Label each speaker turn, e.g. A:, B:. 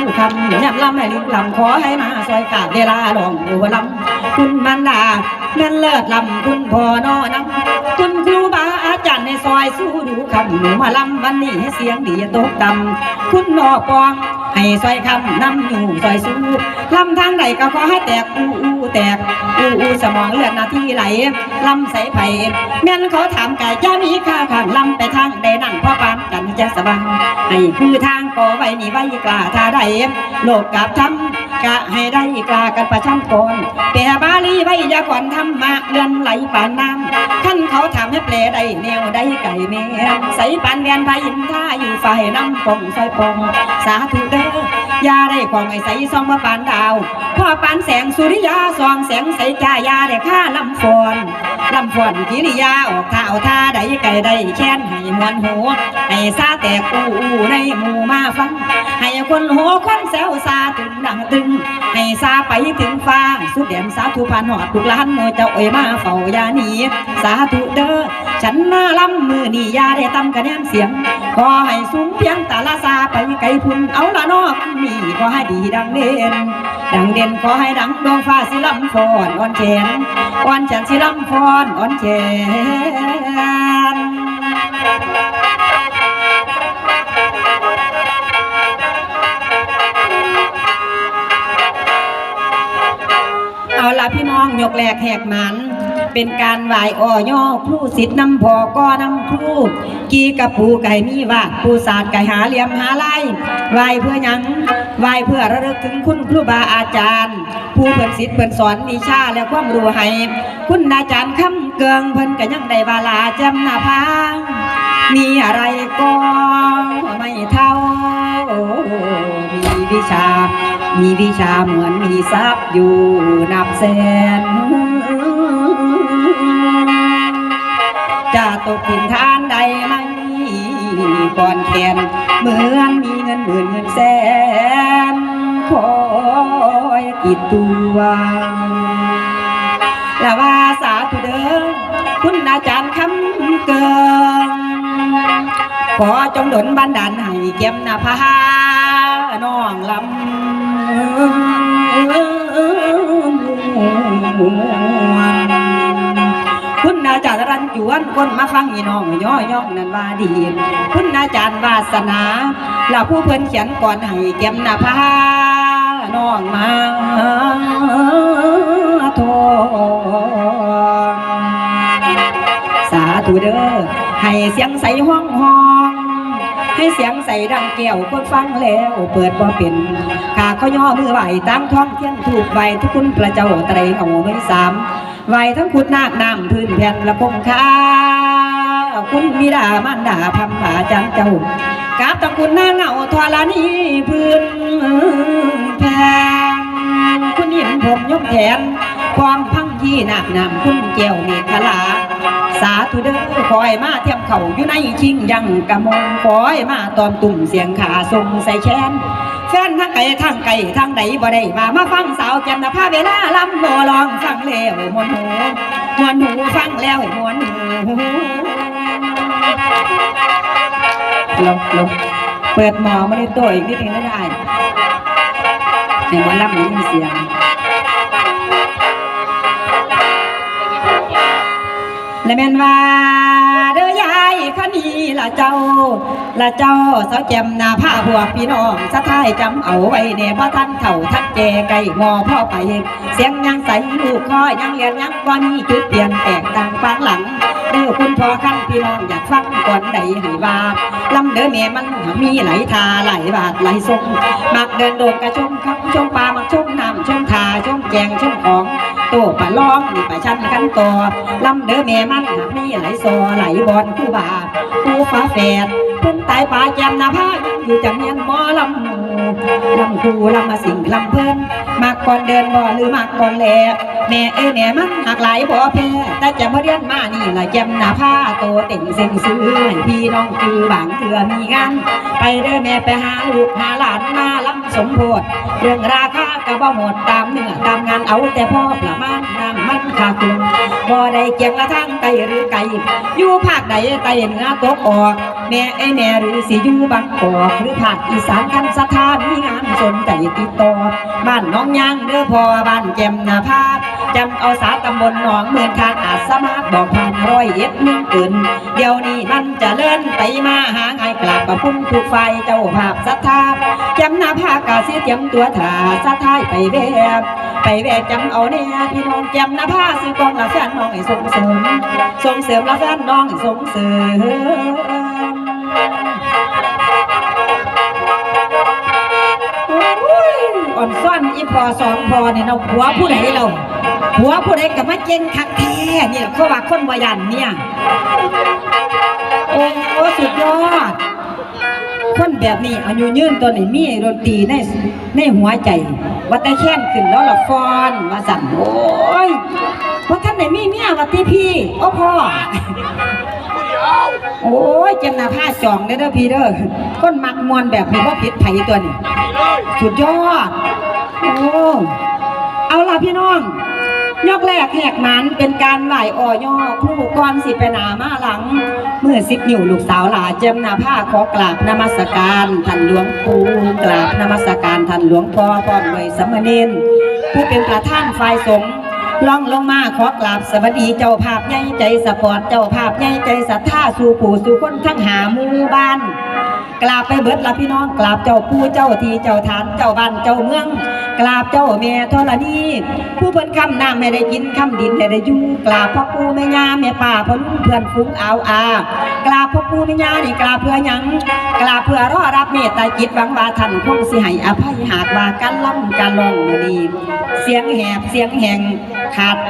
A: สู้คำยับลำให้ลิงลำขอให้มาซอยขาดเวลาลองดูลำคุณมันดาเงินเลิศลำคุณพ่อนอนำคุณครูบาอาจารย์ในซอยสู้ดูคำหนูมาลำวันนี้ให้เสียงดีตกดำคุณนอปองให้ซอยคำนำอยู่ซอยสู้ลำทางใดก็ขอให้แตกอู้อู้แตกอู้อู้สมองเลือดนาที่ไหลลำใส่ไผ่แม่นเขาถามไก่จะมีค่าข้างลำไปทางใดนั่นพ่อปานกัน จะสบายให้คือทางก็ไว้นี่ไว้กล้าถ้าได้โลกกับทำกะให้ได้กล้ากันประชันก่อนเปียบาลีไว้ยาก่อนทำมาเลื่อนไหลป่านน้ำท่านเขาถามให้แปลได้แนวได้ไก่แม่ใส่ปานเวียนพายินท่าอยู่ฝ่ายน้ำปองซอยปองสาธุเด้อยาได้ของไอ้ใส่ซองมาปานดาวพ่อปานแสงสุริยาส่องแสงใสจ้ายาได้ค่าลำฟอนำฟอนกิริยาออกท่าเอาท่าใดไก่ได้แค้นให้มวนหูให้ซาแตกอู้อู้ในหมู่มาฟัง ให้คนหัวคนแซวซาตึงดังตึง ให้ซาไปถึงฟ้า สุดเด่นสาธุพันหอดทุกล้านโมเจ้าเอ่ยมาเฝ้ายานีสาธุเด้อฉันมาลำมือนี่ยาได้ตำคะแนนเสียงขอให้สูงเพียงตาละซาไปไกลพุ่นเอาละนอกนี่ขอให้ดีดังเด่นดังเด่นขอให้ดังดวงฟ้าสิลำฟอนอ่อนแขนอ่อนแขนสิลำฟอนอ่อนแขน ละพี่น้องยกแหลกแหกหมันเป็นการไหวอ่อย่อครูสิทธิ์นำพอก้อนำครูกีกระปูไก่มีวาดปูศาสตร์ไก่หาเหลี่ยมหาไล่ไหวเพื่อยังไหวเพื่อระลึกถึงคุณครูบาอาจารย์ ผู้เพิ่นสิทธิ์เพิ่นสอนวิชาและความรู้ให้คุณอาจารย์คำเกืองเพิ่นก็ยังได้บาลาจำหน้าพางมีอะไรก็ มีวิชาเหมือนมีทรัพย์อยู่นับแสน จะตกถิ่นฐานใดไหมก่อนแขนเหมือนมีเงินหมื่นเงินแสนคอยติดตัวและว่าสาธุเด้อคุณอาจารย์คำเกินขอจงดลบันดาลให้เก็มหน้าผาน้องลำ คุณอาจารย์รันจวนคนมาฟังอีน้องย่อย่องนันว่าดี คุณอาจารย์วาสนาแล้วผู้เพิ่นเขียนก่อนให้เก็มหน้าผาน้องมาทองสาธุเด้อให้เสียงใสห้องห้อง ให้เสียงใสดังแก้วคนฟังแล้วเปิดบ่เป็นข้าเขาย่อมือไหวตามท้องเทียนถูกไหวทุกคุณพระเจ้าไตรเอาไม่สามไหวทั้งคุณนาคน้ำพื้นแผ่นละพงค้าคุณบิดามารดาพัมผาจันเจ้ากราบตะคุณนาเหงาทวารนีพื้นแผ่นคุณหินผมยกแขนความพังยี่หนักนำคุณเจียวเมฆลา สาธุเด้อคอยมาเทียมเข่าอยู่ในชิงยังกะมงคอยมาตอมตุ่มเสียงขาทรงใส่แขนแฟนทั้งไก่ทั้งไก่ทั้งใดบ่ได้มามาฟังสาวแก่นนะพาเวลาลำโมลองฟังแล้วมวนหูมวนหูฟังแล้วมวนหูลงลงเปิดหมอมาในตัวอีกนิดนึงได้ให้หมอลำนี้มีเสียง และแม่นว่าเด้อยายคันนี้ละเจ้าละเจ้าสาวแจ่มนาผ้าพวพี่น้องสะท้ายจำเอาไว้เนี่ยพ่ท่านเถ่าทัดแก่ไก่งอพ่อไป เสียงยังใสลูกคอยยังเรียนยังว่ามีจุดเปลี่ยนแตกต่างฟังหลังเด้อคุณพ่อขั้นพี่น้องอยากฟังก่อนใดให้ว่าลำเด้อแม่มันมีไหลทาไหลบาดไหลทรงมักเดินโดดกระชมครับชมปลามักชมน้ำชมทาชมแจงชมของ โตปลาล้อมปลาชันกันต่อลำเด้อแม่มันหากมีไหลซอไหลบอลคู่บาคู่ฟ้าแฝดเพิ่นตายปลาแจมนาพาอยู่จังเงียนหมอลำ หมู่ลำมาสิงลำเพิ่นมากก่อนเดินบ่หรือมากก่อนแลแม่เอ้แม่มันหักหลายบ่แพ้แต่จะมาเรียนมานี่ละแจมนาพาโตเต่งเซ็งซื้อพี่น้องคือบางเถื่อมีงานไปเด้อแม่ไปหาลูกหาหลานมาลำสมโพธเรื่องราคาก็บ่หมดตามเนื้อตามงานเอาแต่พ่อประมาณนำมันขาดทุนบ่ได้เกียงละทางไกลหรือไกลอยู่ภาคใดไตเหนือตกออก แม่ไอแม่หรือสิอยู่บางกอกหรือภาคอีสานคันสถานมีงานสนติดต่อบ้านน้องยางเด้อพอบ้านแจมนาภาจำเอาสาตำบลหนองเมืองทางอาสมารบอกผ่านร้อยเอ็ดเมืองเกินเดี๋ยวนี้มันจะเลื่อนไปมาหาไงกลับกับพุ่มทุกไฟเจ้าภาพศรัทธาจำนาภากาเสียเตรียมตัวถ่าสะท้ายไปแบบไปแบบจำเอาเนี่ยพี่น้องจำนาภาซื้อกองละแสนน้องให้ส่งเสริมส่งเสริมละแสนน้องให้ส่งเสริม อ่อนซ่อนอีพอสองพอเนี่ยเราะผัวผู้ใดเราผัวผู้ใดกับมาเจงคักแท้นี่แหละเขาว่าคนวายันเนี่ยโอ้โหสุดยอด คนแบบนี้อายุยืนตัวนี้มีดนตรีในในหัวใจว่าแต่แค้นขึ้นแล้วละฟอนว่าสั่นโอ้ยว่าท่านไหนมีเมียว่าที่พี่โอ้พ่อ โอ้ยเจำหนาผ้าจองเด้อเด้อพี่เด้อคนมักมวนแบบนี้ว่าผิดไผตัวนี้สุดยอด โอ้เอาล่ะพี่น้องยกแรกแหกมันเป็นการไหวอ่อย่อผู้ก่อนสิปนามาหลัง เมื่อสิบนิ้วลูกสาวหลาเจมนาผ้าขอกราบนมัสการท่านหลวงปู่กราบนมัสการท่านหลวงพ่อพร้อมด้วยสมเณรผู้เป็นประธานฝ่ายสงฆ์ ล่องลงมาขอกราบสวัสดีเจ้าภาพใหญ่ใจสปอร์ตเจ้าภาพใหญ่ใจศรัทธาสู่ปู่สู่คนทั้งหาหมู่บ้านกราบไปเบิดละพี่น้องกราบเจ้าปู่เจ้าทีเจ้าฐานเจ้าบ้านเจ้าเมือง กราบเจ้าแม่ธรณีผู้เป็นคำน้ำไม่ได้กินคำดินไม่ได้ยู่กราบพ่อปู่แม่ย่าแม่ป่าพ่อลุงเพื่อนฟุ้งเอาอากราบพ่อปู่แม่ย่านี่กราบเพื่อยังกราบเพื่อรอรับเมตตาจิตหวังว่าท่านคงสิให้อภัยหากว่ากันล่ำการลงอนี้เสียงแหบเสียงแหงขาดต